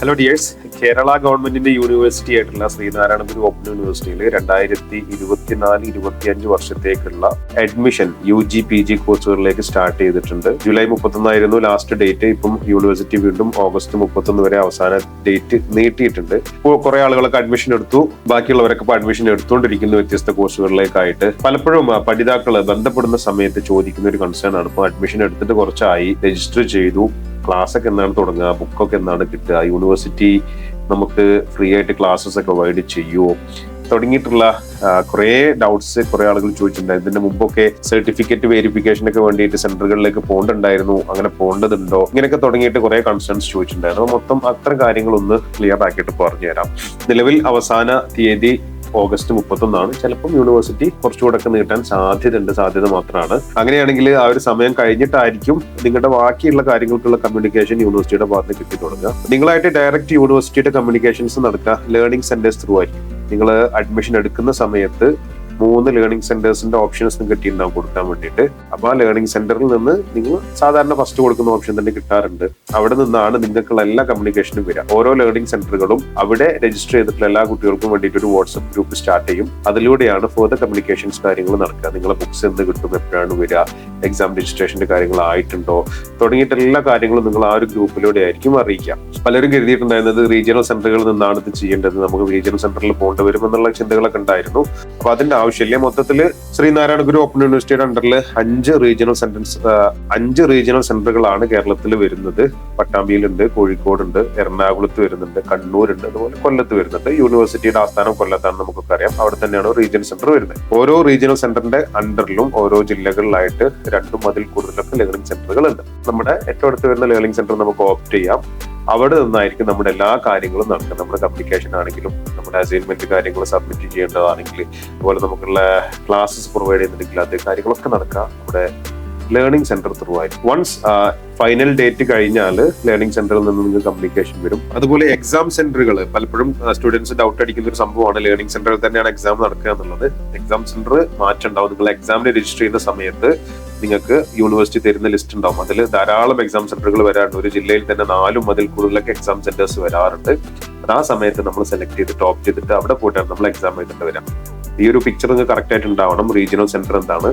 Hello dears Kerala ഗവൺമെന്റിന്റെ university ആയിട്ടുള്ള Sreenarayanapuram open യൂണിവേഴ്സിറ്റിയിൽ രണ്ടായിരത്തി ഇരുപത്തിനാല് ഇരുപത്തി അഞ്ച് വർഷത്തേക്കുള്ള admission U G P G കോഴ്സുകളിലേക്ക് സ്റ്റാർട്ട് ചെയ്തിട്ടുണ്ട്. ജൂലൈ മുപ്പത്തൊന്നായിരുന്നു ലാസ്റ്റ് ഡേറ്റ് ഇപ്പം യൂണിവേഴ്സിറ്റി വീണ്ടും ഓഗസ്റ്റ് മുപ്പത്തൊന്ന് വരെ അവസാന ഡേറ്റ് നീട്ടിയിട്ടുണ്ട്. ഇപ്പോൾ കുറെ ആളുകളൊക്കെ അഡ്മിഷൻ എടുത്തു. ബാക്കിയുള്ളവരൊക്കെ ഇപ്പോൾ അഡ്മിഷൻ എടുത്തുകൊണ്ടിരിക്കുന്ന വ്യത്യസ്ത കോഴ്സുകളിലേക്കായിട്ട് പലപ്പോഴും പഠിതാക്കൾ ബന്ധപ്പെടുന്ന സമയത്ത് ചോദിക്കുന്ന ഒരു കൺസേൺ ആണ്. ഇപ്പോൾ അഡ്മിഷൻ എടുത്തിട്ട് കുറച്ചായി രജിസ്റ്റർ ചെയ്തു. ക്ലാസ് ഒക്കെ എന്നാണ് തുടങ്ങുക? ബുക്കൊക്കെ എന്നാണ് കിട്ടുക? യൂണിവേഴ്സിറ്റി നമുക്ക് ഫ്രീ ആയിട്ട് ക്ലാസ്സസ് ഒക്കെ പ്രൊവൈഡ് ചെയ്യുമോ തുടങ്ങിയിട്ടുള്ള കുറേ ഡൗട്ട്സ് കുറെ ആളുകൾ ചോദിച്ചിട്ടുണ്ടായിരുന്നു ഇതിന്റെ മുമ്പൊക്കെ സർട്ടിഫിക്കറ്റ് വെരിഫിക്കേഷൻ ഒക്കെ വേണ്ടിയിട്ട് സെന്ററുകളിലേക്ക് പോകേണ്ടതുണ്ടായിരുന്നു അങ്ങനെ പോകേണ്ടതുണ്ടോ? ഇങ്ങനെയൊക്കെ തുടങ്ങിയിട്ട് കുറെ കൺസേൺസ് ചോദിച്ചിട്ടുണ്ടായിരുന്നു. മൊത്തം അത്തരം കാര്യങ്ങളൊന്ന് ക്ലിയർ ആക്കിയിട്ട് പറഞ്ഞു പറഞ്ഞുതരാം. നിലവിൽ അവസാന തീയതി ഓഗസ്റ്റ് മുപ്പത്തൊന്നാണ്. ചിലപ്പം യൂണിവേഴ്സിറ്റി കുറച്ചുകൂടെ നീട്ടാൻ സാധ്യതയുണ്ട് സാധ്യത മാത്രമാണ്. അങ്ങനെയാണെങ്കിൽ ആ ഒരു സമയം കഴിഞ്ഞിട്ടായിരിക്കും നിങ്ങളുടെ ബാക്കിയുള്ള കാര്യങ്ങൾക്കുള്ള കമ്മ്യൂണിക്കേഷൻ യൂണിവേഴ്സിറ്റിയുടെ ഭാഗത്ത് കിട്ടി തുടങ്ങുക. നിങ്ങളായിട്ട് ഡയറക്റ്റ് യൂണിവേഴ്സിറ്റിയുടെ കമ്മ്യൂണിക്കേഷൻസ് നടക്കുക ലേണിംഗ് സെന്റേഴ്സ് ത്രൂ ആയിരിക്കും. നിങ്ങൾ അഡ്മിഷൻ എടുക്കുന്ന സമയത്ത് മൂന്ന് ലേണിംഗ് സെന്റേഴ്സിന്റെ ഓപ്ഷൻസ് കിട്ടിയിട്ടുണ്ടാവും കൊടുക്കാൻ വേണ്ടിയിട്ട്. അപ്പൊ ആ ലേണിംഗ് സെന്ററിൽ നിന്ന് നിങ്ങൾ സാധാരണ ഫസ്റ്റ് കൊടുക്കുന്ന ഓപ്ഷൻ തന്നെ കിട്ടാറുണ്ട്. അവിടെ നിന്നാണ് നിങ്ങൾക്കുള്ള എല്ലാ കമ്മ്യൂണിക്കേഷനും വരിക. ഓരോ ലേണിംഗ് സെന്ററുകളും അവിടെ രജിസ്റ്റർ ചെയ്തിട്ടുള്ള എല്ലാ കുട്ടികൾക്കും വേണ്ടിയിട്ട് ഒരു വാട്സ്ആപ്പ് ഗ്രൂപ്പ് സ്റ്റാർട്ട് ചെയ്യും. അതിലൂടെയാണ് ഫർദർ കമ്മ്യൂണിക്കേഷൻസ് കാര്യങ്ങൾ നടക്കുക. നിങ്ങളെ ബുക്സ് എന്ത് കിട്ടും എപ്പോഴാണ് വരിക എക്സാം രജിസ്ട്രേഷന്റെ കാര്യങ്ങൾ ആയിട്ടുണ്ടോ തുടങ്ങിയിട്ട് എല്ലാ കാര്യങ്ങളും നിങ്ങൾ ആ ഒരു ഗ്രൂപ്പിലൂടെ ആയിരിക്കും അറിയിക്കുക. പലരും കരുതിയിട്ടുണ്ടായിരുന്നത് റീജിയണൽ സെന്ററുകളിൽ നിന്നാണ് ഇത് ചെയ്യേണ്ടത്. നമുക്ക് റീജിയണൽ സെന്ററിൽ പോകേണ്ടി വരും എന്നുള്ള ചിന്തകളൊക്കെ ഉണ്ടായിരുന്നു. അപ്പൊ അതിന്റെ ആവശ്യമില്ല. മൊത്തത്തിൽ ശ്രീനാരായണ ഗുരു ഓപ്പൺ യൂണിവേഴ്സിറ്റിയുടെ അണ്ടറിൽ അഞ്ച് റീജിയണൽ സെന്റൻസ് അഞ്ച് റീജിയണൽ സെന്ററുകളാണ് കേരളത്തിൽ വരുന്നത്. പട്ടാമ്പിയിലുണ്ട് കോഴിക്കോടുണ്ട് എറണാകുളത്ത് വരുന്നുണ്ട് കണ്ണൂരുണ്ട് അതുപോലെ കൊല്ലത്ത് വരുന്നുണ്ട്. യൂണിവേഴ്സിറ്റിയുടെ ആസ്ഥാനം കൊല്ലത്താണ് നമുക്കൊക്കെ അറിയാം അവിടെ തന്നെയാണ് റീജിയണൽ സെന്റർ വരുന്നത്. ഓരോ റീജിയണൽ സെന്ററിന്റെ അണ്ടറിലും ഓരോ ജില്ലകളിലായിട്ട് രണ്ടും അതിൽ കൂടുതലൊക്കെ ലേണിംഗ് സെന്ററുകൾ ഉണ്ട്. നമ്മുടെ ഏറ്റവും അടുത്ത് വരുന്ന ലേണിംഗ് സെന്റർ നമുക്ക് ഓപ്റ്റ് ചെയ്യാം. അവിടെ നിന്നായിരിക്കും നമ്മുടെ എല്ലാ കാര്യങ്ങളും നടക്കുക നമ്മുടെ കമ്മ്യൂണിക്കേഷൻ ആണെങ്കിലും നമ്മുടെ അസൈൻമെന്റ് കാര്യങ്ങൾ സബ്മിറ്റ് ചെയ്യേണ്ടതാണെങ്കിൽ അതുപോലെ നമുക്കുള്ള ക്ലാസ്സസ് പ്രൊവൈഡ് ചെയ്യുന്നുണ്ടെങ്കിൽ അത് കാര്യങ്ങളൊക്കെ നടക്കുക. നമ്മുടെ ലേണിംഗ് സെന്റർ ത്രൂ ആയിട്ട് വൺസ് ഫൈനൽ ഡേറ്റ് കഴിഞ്ഞാൽ ലേണിംഗ് സെന്ററിൽ നിന്ന് നിങ്ങൾക്ക് കമ്മ്യൂണിക്കേഷൻ വരും. അതുപോലെ എക്സാം സെന്ററുകൾ പലപ്പോഴും സ്റ്റുഡൻസ് ഡൗട്ട് അടിക്കുന്ന ഒരു സംഭവമാണ്. ലേണിംഗ് സെന്ററിൽ തന്നെയാണ് എക്സാം നടക്കുക എന്നുള്ളത്. എക്സാം സെന്റർ മാറ്റുണ്ടാവും നിങ്ങൾ എക്സാമിന് രജിസ്റ്റർ ചെയ്യുന്ന സമയത്ത് നിങ്ങൾക്ക് യൂണിവേഴ്സിറ്റി തരുന്ന ലിസ്റ്റ് ഉണ്ടാവും. അതിൽ ധാരാളം എക്സാം സെന്ററുകൾ വരാറുണ്ട്. ഒരു ജില്ലയിൽ തന്നെ നാലും അതിൽ കൂടുതലൊക്കെ എക്സാം സെന്റേഴ്സ് വരാറുണ്ട്. അത് ആ സമയത്ത് നമ്മൾ സെലക്ട് ചെയ്ത് ടോപ്പ് ചെയ്തിട്ട് അവിടെ പോയിട്ടാണ് നമ്മൾ എക്സാം എഴുതേണ്ടി വരാം ഈ ഒരു പിക്ചർ നിങ്ങൾക്ക് കറക്റ്റ് ആയിട്ട് ഉണ്ടാവണം. റീജിയണൽ സെന്റർ എന്താണ്?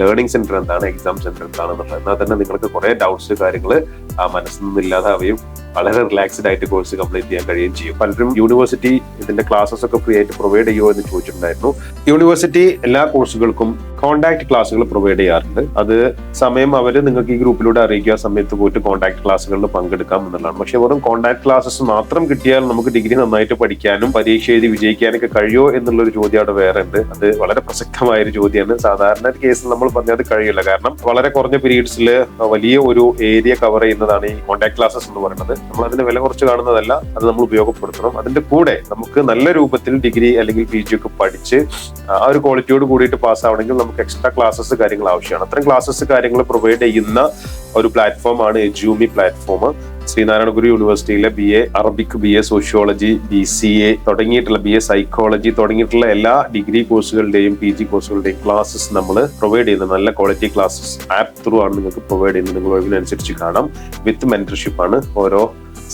ലേണിംഗ് സെന്റർ എന്താണ്? എക്സാം സെന്റർ എന്താണ് എന്നുള്ളത്. എന്നാൽ തന്നെ നിങ്ങൾക്ക് കുറെ ഡൗട്ട്സ് കാര്യങ്ങൾ ആ മനസ്സിൽ നിന്ന് ഇല്ലാതാവുകയും വളരെ റിലാക്സ്ഡ് ആയിട്ട് കോഴ്സ് കംപ്ലീറ്റ് ചെയ്യാൻ കഴിയുകയും ചെയ്യും. പലരും യൂണിവേഴ്സിറ്റി ഇതിന്റെ ക്ലാസ്സസ് ഒക്കെ ഫ്രീ ആയിട്ട് പ്രൊവൈഡ് ചെയ്യുമോ എന്ന് ചോദിച്ചിട്ടുണ്ടായിരുന്നു. യൂണിവേഴ്സിറ്റി എല്ലാ കോഴ്സുകൾക്കും കോൺടാക്ട് ക്ലാസ്സുകൾ പ്രൊവൈഡ് ചെയ്യാറുണ്ട്. അത് സമയം അവർ നിങ്ങൾക്ക് ഈ ഗ്രൂപ്പിലൂടെ അറിയിക്കുക സമയത്ത് പോയിട്ട് കോൺടാക്ട് ക്ലാസ്സുകളിൽ പങ്കെടുക്കാം എന്നുള്ളതാണ്. പക്ഷെ വെറും കോൺടാക്ട് ക്ലാസ്സസ് മാത്രം കിട്ടിയാൽ നമുക്ക് ഡിഗ്രി നന്നായിട്ട് പഠിക്കാനും പരീക്ഷ എഴുതി വിജയിക്കാനൊക്കെ കഴിയോ എന്നുള്ളൊരു ചോദ്യം അവിടെ വേറെ ഉണ്ട്. അത് വളരെ പ്രസക്തമായ ഒരു ചോദ്യമാണ്. സാധാരണ കേസിൽ നമ്മൾ പറഞ്ഞാൽ അത് കഴിയില്ല. കാരണം വളരെ കുറഞ്ഞ പീരീഡ്സിൽ വലിയ ഒരു ഏരിയ കവർ ചെയ്യുന്നതാണ് ഈ കോൺടാക്ട് ക്ലാസ്സസ് എന്ന് പറയുന്നത്. നമ്മൾ അതിന്റെ വില കുറച്ച് കാണുന്നതല്ല അത് നമ്മൾ ഉപയോഗപ്പെടുത്തണം. അതിന്റെ കൂടെ നമുക്ക് നല്ല രൂപത്തിൽ ഡിഗ്രി അല്ലെങ്കിൽ പി ജി ഒക്കെ പഠിച്ച് ആ ഒരു ക്വാളിറ്റിയോട് കൂടിയിട്ട് പാസ് ആവണമെങ്കിൽ നമുക്ക് എക്സ്ട്രാ ക്ലാസ്സസ് കാര്യങ്ങൾ ആവശ്യമാണ്. അത്തരം ക്ലാസ്സസ് കാര്യങ്ങൾ പ്രൊവൈഡ് ചെയ്യുന്ന ഒരു പ്ലാറ്റ്ഫോമാണ് എജ്യൂമി പ്ലാറ്റ്ഫോം ശ്രീനാരായണ ഗുരു യൂണിവേഴ്സിറ്റിയിലെ B A Arabic B A sociology B C A തുടങ്ങിയിട്ടുള്ള ബി എ സൈക്കോളജി തുടങ്ങിയിട്ടുള്ള എല്ലാ ഡിഗ്രി കോഴ്സുകളുടെയും പി ജി കോഴ്സുകളുടെയും ക്ലാസ്സസ് നമ്മൾ പ്രൊവൈഡ് ചെയ്യുന്നത് നല്ല ക്വാളിറ്റി ക്ലാസ്സസ് ആപ്പ് ത്രൂ ആണ് നിങ്ങൾക്ക് പ്രൊവൈഡ് ചെയ്യുന്നത്. നിങ്ങൾ ഒഴിവിനനുസരിച്ച് കാണാം. വിത്ത് മെന്റർഷിപ്പ് ആണ് ഓരോ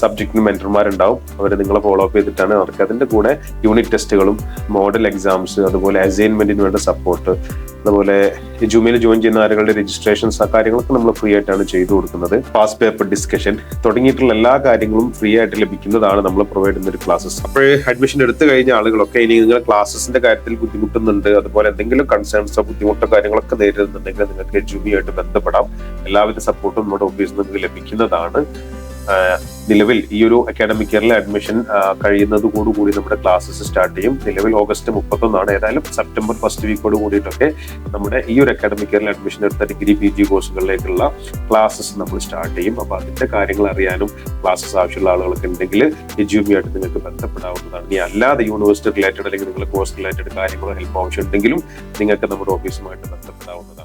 സബ്ജക്റ്റിന് മെന്റർമാരുണ്ടാവും അവർ നിങ്ങളെ ഫോളോ അപ്പ് ചെയ്തിട്ടാണ് അവർക്ക് അതിന്റെ കൂടെ യൂണിറ്റ് ടെസ്റ്റുകളും മോഡൽ എക്സാംസ് അതുപോലെ അസൈൻമെന്റിന് വേണ്ട സപ്പോർട്ട് അതുപോലെ ജൂമിൽ ജോയിൻ ചെയ്യുന്ന ആളുകളുടെ രജിസ്ട്രേഷൻസ് ആ കാര്യങ്ങളൊക്കെ നമ്മൾ ഫ്രീ ആയിട്ടാണ് ചെയ്തു കൊടുക്കുന്നത്. പാസ് പേപ്പർ ഡിസ്കഷൻ തുടങ്ങിയിട്ടുള്ള എല്ലാ കാര്യങ്ങളും ഫ്രീ ആയിട്ട് ലഭിക്കുന്നതാണ് നമ്മൾ പ്രൊവൈഡ് ചെയ്യുന്ന ഒരു ക്ലാസ്സസ് അപ്പോൾ അഡ്മിഷൻ എടുത്തു കഴിഞ്ഞ ആളുകളൊക്കെ ഇനി നിങ്ങൾ ക്ലാസ്സസിന്റെ കാര്യത്തിൽ ബുദ്ധിമുട്ടുന്നുണ്ട് അതുപോലെ എന്തെങ്കിലും കൺസേൺസോ ബുദ്ധിമുട്ടോ കാര്യങ്ങളൊക്കെ നേരിടുന്നുണ്ടെങ്കിൽ നിങ്ങൾക്ക് ജൂമിയായിട്ട് ബന്ധപ്പെടാം. എല്ലാവിധ സപ്പോർട്ടും നമ്മുടെ ഓഫീസിൽ നിന്ന് നിങ്ങൾക്ക് ലഭിക്കുന്നതാണ്. നിലവിൽ ഈ ഒരു അക്കാഡമിക് ഇയറിലെ അഡ്മിഷൻ കഴിയുന്നതോടുകൂടി നമ്മുടെ ക്ലാസ്സസ് സ്റ്റാർട്ട് ചെയ്യും. നിലവിൽ ഓഗസ്റ്റ് മുപ്പത്തൊന്നാണ്. ഏതായാലും സെപ്റ്റംബർ ഫസ്റ്റ് വീക്കോട് കൂടിയിട്ടൊക്കെ നമ്മുടെ ഈ ഒരു അക്കാഡമിക് ഇയറിൽ അഡ്മിഷൻ എടുത്ത ഡിഗ്രി പി ജി കോഴ്സുകളിലേക്കുള്ള ക്ലാസ്സസ് നമ്മൾ സ്റ്റാർട്ട് ചെയ്യും. അപ്പോൾ അതിന്റെ കാര്യങ്ങൾ അറിയാനും ക്ലാസ്സസ് ആവശ്യമുള്ള ആളുകളൊക്കെ ഉണ്ടെങ്കിൽ എജ്യൂമിയായിട്ട് നിങ്ങൾക്ക് ബന്ധപ്പെടാവുന്നതാണ്. ഇനി അല്ലാതെ യൂണിവേഴ്സിറ്റി റിലേറ്റഡ് അല്ലെങ്കിൽ നിങ്ങൾ കോഴ്സ് റിലേറ്റഡ് കാര്യങ്ങളോ ഹെൽപ്പ് ആവശ്യമുണ്ടെങ്കിലും നിങ്ങൾക്ക് നമ്മുടെ ഓഫീസുമായിട്ട് ബന്ധപ്പെടാം